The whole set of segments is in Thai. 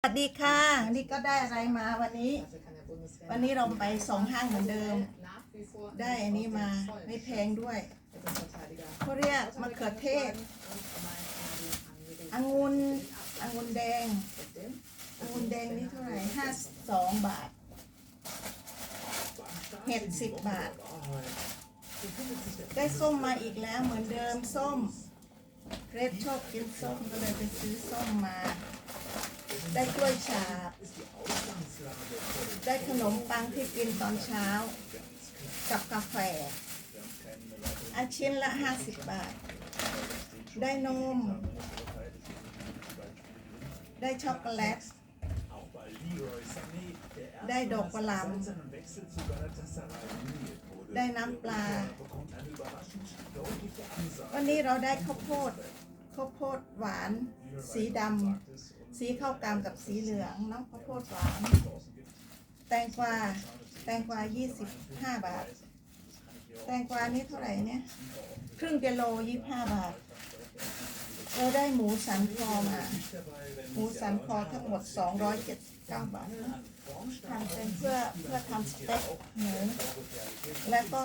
สวัสดีค่ะ นี่ก็ได้อะไรมาวันนี้ วันนี้เราไปสองห้างเหมือนเดิม ได้อันนี้มาไม่แพงด้วยเขาเรียกมะเขือเทศองุ่นองุ่นแดงองุ่นแดงนี่เท่าไหร่ห้าสองบาท เห็ดสิบบาท ได้ส้มมาอีกแล้วเหมือนเดิมส้มเรดชอบกินส้มก็เลยไปซื้อส้มมา ได้กล้วยฉาบ ได้ขนมปังที่กินตอนเช้า กับกาแฟอันชิ้นละห้าสิบบาท ได้นม ได้ช็อกโกแลต ได้ดอกกระหลำได้น้ำปลา วันนี้เราได้ข้าวโพดข้าวโพดหวาน สีดำ สีเข้ากันกับสีเหลืองเน้ำข้าวโพดหวานแตงกวาแตงกวายี่สิบห้าบาท แตงกวานี่เท่าไหร่เนี่ย ครึ่งกิโลยี่ห้าบาท เราได้หมูสันคอมา หมูสันคอทั้งหมดสองร้อยเก้าบาททำเป็นเพื่อเพื่อทำสเต็กหมูแล้วก็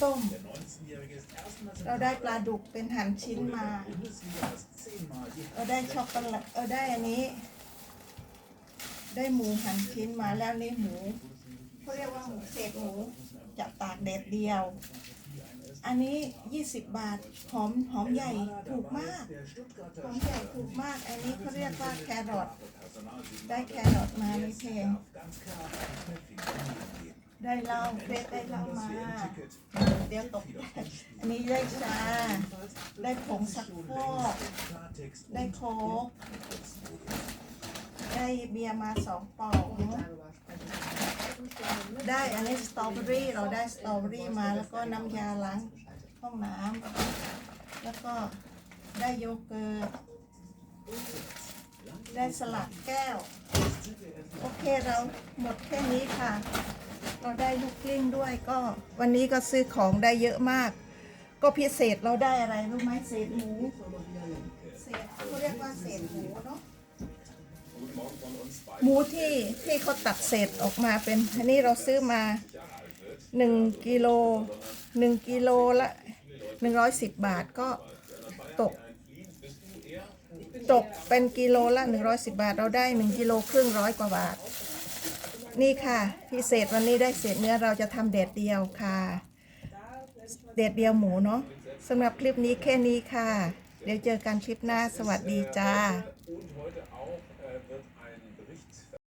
ส้ม เราได้ปลาดุกเป็นหั่นชิ้นมา เราได้ช็อกโกแลตเออได้อันนี้ ได้หมูหั่นชิ้นมาแล้วนี่หมูเขาเรียกว่าหมูเศษหมูจะตากแดดเดียว อันนี้ 20 บาท หอมหอมใหญ่ถูกมาก หอมใหญ่ถูกมาก อันนี้เขาเรียกว่าแครอท ได้แครอทมาไม่แพงได้เหล้าเฟสได้เหล้ามา เดี๋ยวตกอันนี้ได้ชา ได้ผงซักฟอกได้โค้กได้เบียร์มาสองปอง ได้อันนี้สตรอเบอรี่เราได้สตรอเบอรี่มาแล้วก็น้ำยาล้างห้องน้ำแล้วก็ได้โยเกิร์ตได้สลัดแก้ว โอเคเราหมดแค่นี้ค่ะ เราได้ลูกกลิ้งด้วยก็วันนี้ก็ซื้อของได้เยอะมาก ก็พิเศษเราได้อะไรรู้ไหมเศษหมูเศษเขาเรียกว่าเศษหมูเนาะ หมูที่ที่เขาตัดเศษออกมาเป็นอันนี้เราซื้อมาหนึ่งกิโลหนึ่งกิโลละหนึ่งร้อยสิบบาทก็ตก ตกเป็นกิโลละหนึ่งร้อยสิบบาท เราได้หนึ่งกิโลครึ่งร้อยกว่าบาท นี่ค่ะ พิเศษวันนี้ได้เศษเนื้อเราจะทำเด็ดเดียวค่ะ เด็ดเดียวหมูเนาะสำหรับคลิปนี้แค่นี้ค่ะ เดี๋ยวเจอกันคลิปหน้าสวัสดีจ้า